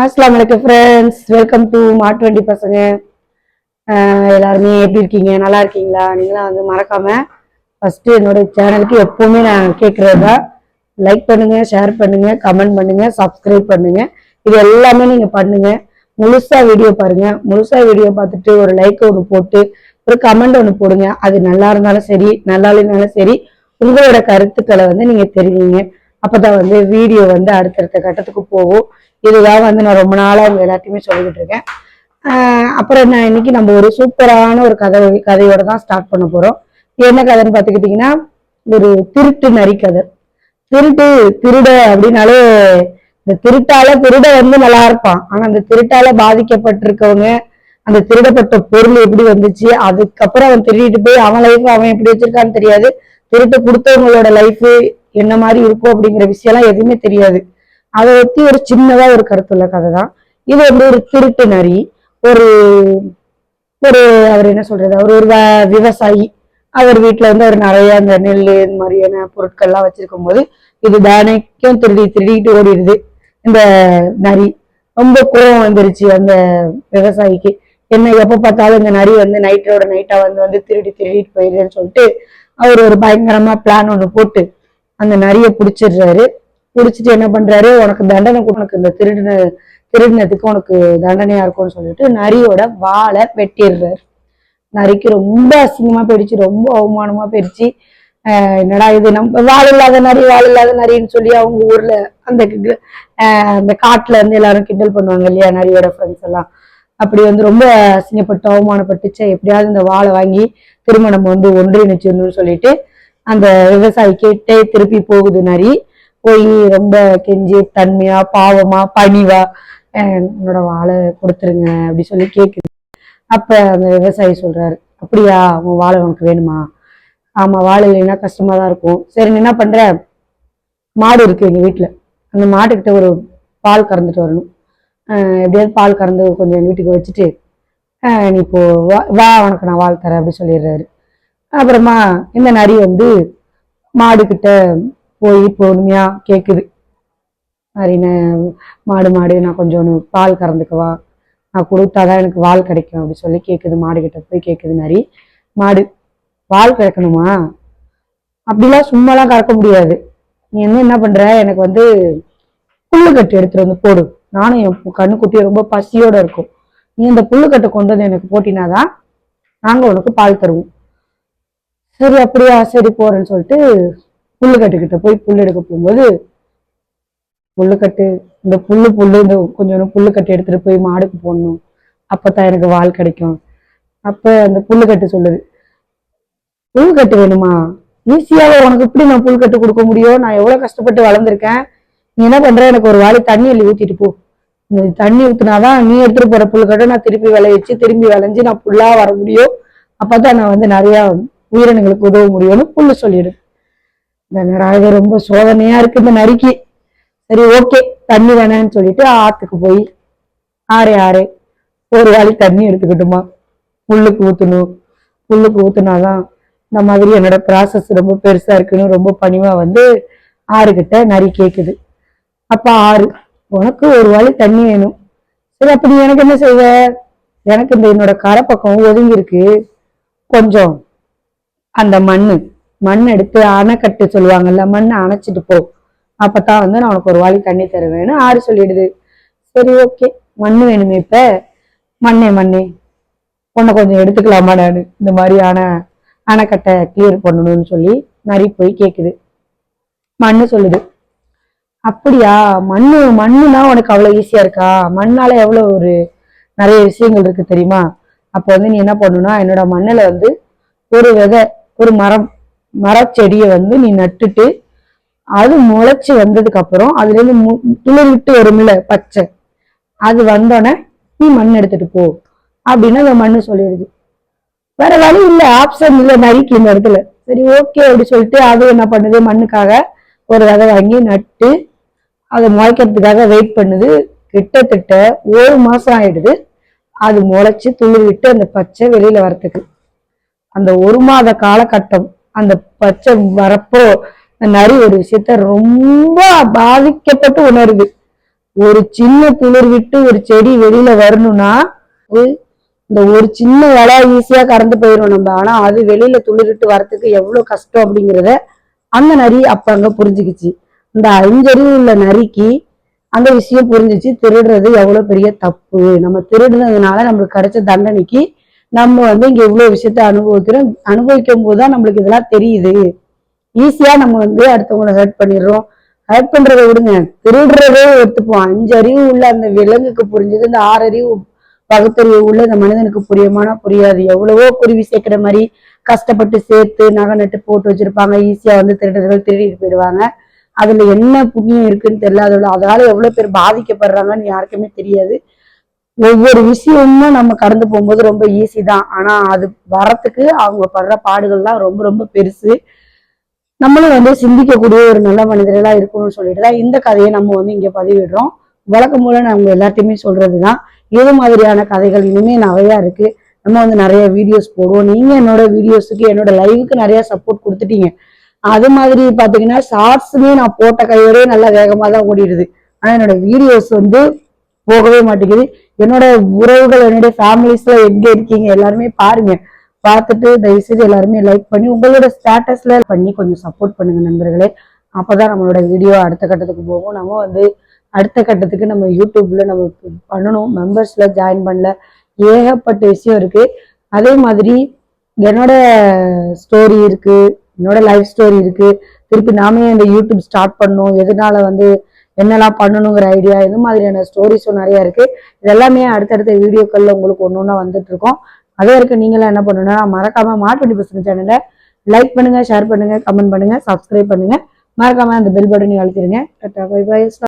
அஸ்லாம் வலைக்கம் friends welcome to மாட்டு வண்டி பசங்க எல்லாருமே எப்படி இருக்கீங்க? நல்லா இருக்கீங்களா? நீங்களாம் வந்து மறக்காம ஃபஸ்ட்டு என்னோட சேனலுக்கு எப்போவுமே நான் கேட்குறது தான் லைக் பண்ணுங்க ஷேர் பண்ணுங்க கமெண்ட் பண்ணுங்க சப்ஸ்கிரைப் பண்ணுங்க. இது எல்லாமே நீங்க பண்ணுங்க. முழுசா வீடியோ பாருங்க. முழுசா வீடியோ பார்த்துட்டு ஒரு லைக் ஒன்று போட்டு ஒரு கமெண்ட் ஒன்று போடுங்க. அது நல்லா இருந்தாலும் சரி நல்லா இல்லைனாலும் சரி உங்களோட கருத்துக்களை வந்து நீங்க தெரிவிங்க. அப்பதான் வந்து வீடியோ வந்து அடுத்தடுத்த கட்டத்துக்கு போகும். இதுதான் வந்து நான் ரொம்ப நாளா உங்க எல்லாத்தையுமே சொல்லிக்கிட்டு இருக்கேன். அப்புறம் நான் இன்னைக்கு நம்ம ஒரு சூப்பரான ஒரு கதை கதையோட தான் ஸ்டார்ட் பண்ண போறோம். என்ன கதைன்னு பார்த்துக்கிட்டிங்கன்னா ஒரு திருட்டு நரி கதை. திருட்டு திருட அப்படின்னாலே இந்த திருட்டால திருட வந்து நல்லா இருப்பான். ஆனா அந்த திருட்டால பாதிக்கப்பட்டிருக்கவங்க அந்த திருடப்பட்ட பொருள் எப்படி வந்துச்சு அதுக்கப்புறம் அவன் திருடிட்டு போய் அவன் லைஃப் அவன் எப்படி வச்சிருக்கான்னு தெரியாது. திருட்டு கொடுத்தவங்களோட லைஃப் என்ன மாதிரி இருக்கும் அப்படிங்கிற விஷயம்லாம் எதுவுமே தெரியாது. அதை ஒத்தி ஒரு சின்னதா ஒரு கருத்துள்ள கதை தான் இது வந்து ஒரு திருட்டு நரி ஒரு ஒரு அவர் என்ன சொல்றது அவர் ஒரு விவசாயி. அவர் வீட்டுல வந்து அவர் நிறைய அந்த நெல் இந்த மாதிரியான பொருட்கள்லாம் வச்சிருக்கும் போது இது தானைக்கும் திருடி திருடிட்டு ஓடிடுது இந்த நரி. ரொம்ப கோவம் வந்துருச்சு அந்த விவசாயிக்கு. என்ன எப்ப பார்த்தாலும் இந்த நரி வந்து நைட்டோட நைட்டா வந்து வந்து திருடி திருடிட்டு போயிருதுன்னு சொல்லிட்டு அவர் ஒரு பயங்கரமா பிளான் ஒண்ணு போட்டு அந்த நரியை பிடிச்சிடுறாரு. பிடிச்சிட்டு என்ன பண்றாரு? உனக்கு தண்டனை உனக்கு இந்த திருடின திருடினதுக்கு உனக்கு தண்டனையா இருக்கும்னு சொல்லிட்டு நரியோட வாழை வெட்டிடுறாரு. நரிக்கு ரொம்ப அசிங்கமா போயிடுச்சு ரொம்ப அவமானமா போயிடுச்சு. என்னடா இது? நம்ம வாள் இல்லாத நரி வாள் இல்லாத நரின்னு சொல்லி அவங்க ஊர்ல அந்த அந்த காட்டுல இருந்து எல்லாரும் கிண்டல் பண்ணுவாங்க இல்லையா நரியோட ஃப்ரெண்ட்ஸ் எல்லாம். அப்படி வந்து ரொம்ப அசிங்கப்பட்டு அவமானப்பட்டுச்சு. எப்படியாவது இந்த வாழை வாங்கி திருமணம் வந்து ஒன்றிணைச்சிடணும்னு சொல்லிட்டு அந்த விவசாயி கேட்டே திருப்பி போகுது நரி. போய் ரொம்ப கெஞ்சி தன்மையா பாவமா பணிவா என்னோட வாழை கொடுத்துருங்க அப்படி சொல்லி கேக்குது. அப்ப அந்த விவசாயி சொல்றாரு அப்படியா உன் வாழை உனக்கு வேணுமா? ஆமா வாழை இல்லைன்னா கஷ்டமா தான் இருக்கும். சரி நீ என்ன பண்ற? மாடு இருக்கு எங்க வீட்டுல அந்த மாட்டுக்கிட்ட ஒரு பால் கறந்துட்டு வரணும். எப்படியாவது பால் கறந்து கொஞ்சம் எங்க வீட்டுக்கு வச்சுட்டு நீ இப்போ வா வா உனக்கு நான் வாழ் தரேன் அப்படி சொல்லிடுறாரு. அப்புறமா இந்த நரி வந்து மாடுக்கிட்ட போய் பொறுமையா கேக்குது. நரின மாடு மாடு நான் கொஞ்சம் பால் கறந்துக்குவா நான் கொடுத்தாதான் எனக்கு வால் கிடைக்கும் அப்படி சொல்லி கேட்குது மாடு கிட்ட போய் கேட்குது நரி. மாடு வால் கறக்கணுமா? அப்படிலாம் சும்மாலாம் கறக்க முடியாது. நீ என்ன என்ன பண்ற? எனக்கு வந்து புல்லுக்கட்டு எடுத்துட்டு வந்து போடு. நானும் என் கண்ணுக்குட்டியும் ரொம்ப பசியோட இருக்கும். நீ இந்த புல்லுக்கட்டை கொண்டு வந்து எனக்கு போட்டினாதான் நாங்க உனக்கு பால் தருவோம். சரி அப்படியா சரி போறேன்னு சொல்லிட்டு புல்லுக்கட்டுக்கிட்ட போய் புல் எடுக்க போகும்போது புல்லுக்கட்டு இந்த புல்லு புல்லு இந்த கொஞ்சம் புல்லுக்கட்டு எடுத்துட்டு போய் மாடுக்கு போடணும். அப்பதான் எனக்கு வால் கிடைக்கும். அப்ப அந்த புல்லுக்கட்டு சொல்லுது புல்கட்டு வேணுமா? ஈஸியாவே உனக்கு எப்படி நான் புல்கட்டு கொடுக்க முடியும்? நான் எவ்வளவு கஷ்டப்பட்டு வளர்ந்துருக்கேன். நீ என்ன பண்ற? எனக்கு ஒரு வாழை தண்ணி அள்ளி ஊத்திட்டு போ. இந்த தண்ணி ஊத்துனாதான் நீ எடுத்துட்டு போற புல்கட்டை நான் திருப்பி விளைவிச்சு திரும்பி விளைஞ்சு நான் புல்லா வர முடியும். அப்பதான் நான் வந்து நிறைய உயிரினங்களுக்கு உதவ முடியும்னு புல்லு சொல்லிடுது. இந்த நராக ரொம்ப சோதனையா இருக்கு இந்த நரிக்கு. சரி ஓகே தண்ணி வேணாம்னு சொல்லிட்டு ஆத்துக்கு போய் ஆறே ஆறே ஒரு வாளி தண்ணி எடுத்துக்கிட்டுமா. புல்லுக்கு ஊற்றணும் புல்லுக்கு ஊற்றுனாதான் இந்த மாதிரி என்னோட ப்ராசஸ் ரொம்ப பெருசா இருக்குன்னு ரொம்ப பணிவா வந்து ஆறுகிட்ட நரி கேட்குது அப்போ ஆறு உனக்கு ஒரு வாளி தண்ணி வேணும். சரி அப்ப நீ எனக்கு என்ன செய்வ? எனக்கு இந்த என்னோட கரை பக்கம் ஒதுங்கி இருக்கு கொஞ்சம் அந்த மண்ணு மண் எடுத்து அணைக்கட்டு சொல்லுவாங்கல்ல மண் அணைச்சிட்டு போ. அப்பதான் வந்து நான் உனக்கு ஒரு வாளி தண்ணி தருவேன்னு ஆறு சொல்லிடுது. சரி ஓகே மண்ணு வேணுமே இப்ப? மண்ணே மண்ணே. உன்னை கொஞ்சம் எடுத்துக்கலாமா நான்? இந்த மாதிரி அணை அணைக்கட்டை கிளியர் பண்ணணும்னு சொல்லி நரி போய் கேக்குது. மண்ணு சொல்லுது. அப்படியா? மண்ணு மண்ணுனா உனக்கு அவ்வளவு ஈஸியா இருக்கா? மண்ணால எவ்வளவு ஒரு நிறைய விஷயங்கள் இருக்கு தெரியுமா? அப்ப வந்து நீ என்ன பண்ணுனா என்னோட மண்ணில் வந்து ஒரு விதை ஒரு மரம் மரச்செடியை வந்து நீ நட்டுட்டு அது முளைச்சி வந்ததுக்கு அப்புறம் அதுல இருந்து மு- துளிர் விட்டு வரும்ல பச்சை. அது வந்தோடனே நீ மண் எடுத்துட்டு போ. அப்படின்னு அந்த மண்ணு சொல்லிடுது. வேற வழி இல்ல ஆப்ஷன் இல்ல நரிக்கு இந்த இடத்துல. சரி ஓகே அப்படி சொல்லிட்டு அது என்ன பண்ணுது? மண்ணுக்காக ஒரு விதை வாங்கி நட்டு அதை முளைக்கிறதுக்காக வெயிட் பண்ணுது. கிட்டத்தட்ட ஒரு மாசம் ஆயிடுது. அது முளைச்சு துளிர் விட்டு அந்த பச்சை வெளியில வரத்துக்கு அந்த ஒரு மாத காலகட்டம். அந்த பச்சை வரப்போ அந்த நரி ஒரு விஷயத்த ரொம்ப பாதிக்கப்பட்டு உணருது. ஒரு சின்ன துளிர் விட்டு ஒரு செடி வெளியில வரணும்னா இந்த ஒரு சின்ன இலை ஈஸியா கறந்து போயிடும் நம்ம. ஆனா அது வெளியில துளிரிட்டு வர்றதுக்கு எவ்வளவு கஷ்டம் அப்படிங்கிறத அந்த நரி அப்ப அங்க புரிஞ்சுக்கிச்சு. இந்த அஞ்சறிவு உள்ள நரிக்கு அந்த விஷயம் புரிஞ்சுச்சு. திருடுறது எவ்வளவு பெரிய தப்பு. நம்ம திருடுனதுனால நம்மளுக்கு கிடைச்ச தண்டனைக்கு நம்ம வந்து இங்க இவ்வளவு விஷயத்த அனுபவிக்கிறோம். அனுபவிக்கும் போதுதான் நம்மளுக்கு இதெல்லாம் தெரியுது. ஈஸியா நம்ம வந்து அடுத்தவங்களை ஹர்ட் பண்ணிடுறோம். ஹர்ட் பண்றதை விடுங்க. திருடுறதே ஒத்துப்போம். அஞ்சு அறிவு உள்ள அந்த விலங்குக்கு புரிஞ்சது இந்த ஆறு அறிவு பகுத்தறிவு உள்ள இந்த மனிதனுக்கு புரியுமானா புரியாது. எவ்வளவோ குருவி சேர்க்கிற மாதிரி கஷ்டப்பட்டு சேர்த்து நகை நட்டு போட்டு வச்சிருப்பாங்க. ஈஸியா வந்து திருடர்கள் திருடிட்டு போயிடுவாங்க. அதுல என்ன புண்ணியம் இருக்குன்னு தெரியல. அதோட அதனால எவ்வளவு பேர் பாதிக்கப்படுறாங்கன்னு யாருக்குமே தெரியாது. ஒவ்வொரு விஷயமும் நம்ம கடந்து போகும்போது ரொம்ப ஈஸி தான். ஆனா அது வரத்துக்கு அவங்க படுற பாடுகள்லாம் ரொம்ப ரொம்ப பெருசு. நம்மளும் வந்து சிந்திக்கக்கூடிய ஒரு நல்ல மனிதர்களா இருக்கணும்னு சொல்லிட்டு தான் இந்த கதையை நம்ம வந்து இங்க பதிவிடுறோம். வழக்கம் போல நம்ம எல்லாத்தையுமே சொல்றதுதான். இது மாதிரியான கதைகள் இனிமே நிறையா இருக்கு. நம்ம வந்து நிறைய வீடியோஸ் போடுவோம். நீங்க என்னோட வீடியோஸுக்கு என்னோட லைவுக்கு நிறைய சப்போர்ட் கொடுத்துட்டீங்க. அது மாதிரி பாத்தீங்கன்னா ஷார்ட்ஸுமே நான் போட்ட கையோடய நல்லா வேகமா தான் ஓடிடுது. ஆனா என்னோட வீடியோஸ் வந்து போகவே மாட்டேங்குது. என்னோட உறவுகள் என்னுடைய ஃபேமிலிஸ்ல எங்க இருக்கீங்க எல்லாருமே பாருங்க. பார்த்துட்டு தயவுசெய்து எல்லாருமே லைக் பண்ணி உங்களோட ஸ்டேட்டஸ்ல பண்ணி கொஞ்சம் சப்போர்ட் பண்ணுங்க நண்பர்களே. அப்பதான் நம்மளோட வீடியோ அடுத்த கட்டத்துக்கு போகும். நம்ம வந்து அடுத்த கட்டத்துக்கு நம்ம யூடியூப்ல நம்ம பண்ணணும். மெம்பர்ஸ்ல ஜாயின் பண்ணல. ஏகப்பட்ட விஷயம் இருக்கு. அதே மாதிரி என்னோட ஸ்டோரி இருக்கு. என்னோட லைஃப் ஸ்டோரி இருக்கு. திருப்பி நாமே இந்த யூடியூப் ஸ்டார்ட் பண்ணோம்? எதனால வந்து என்னெல்லாம் பண்ணணுங்கிற ஐடியா இது மாதிரியான ஸ்டோரிஸும் நிறைய இருக்கு. இதெல்லாமே அடுத்தடுத்த வீடியோக்கள்ல உங்களுக்கு ஒன்று ஒன்றா வந்துட்டு இருக்கோம். அதே வரைக்கும் நீங்களாம் என்ன பண்ணணும்னா மறக்காம மாட்டு பர்சன்ட் சேனலை லைக் பண்ணுங்க ஷேர் பண்ணுங்க கமெண்ட் பண்ணுங்க சப்ஸ்கிரைப் பண்ணுங்க. மறக்காம அந்த பெல் பட்டனையும் அழுத்திடுங்க. Tata bye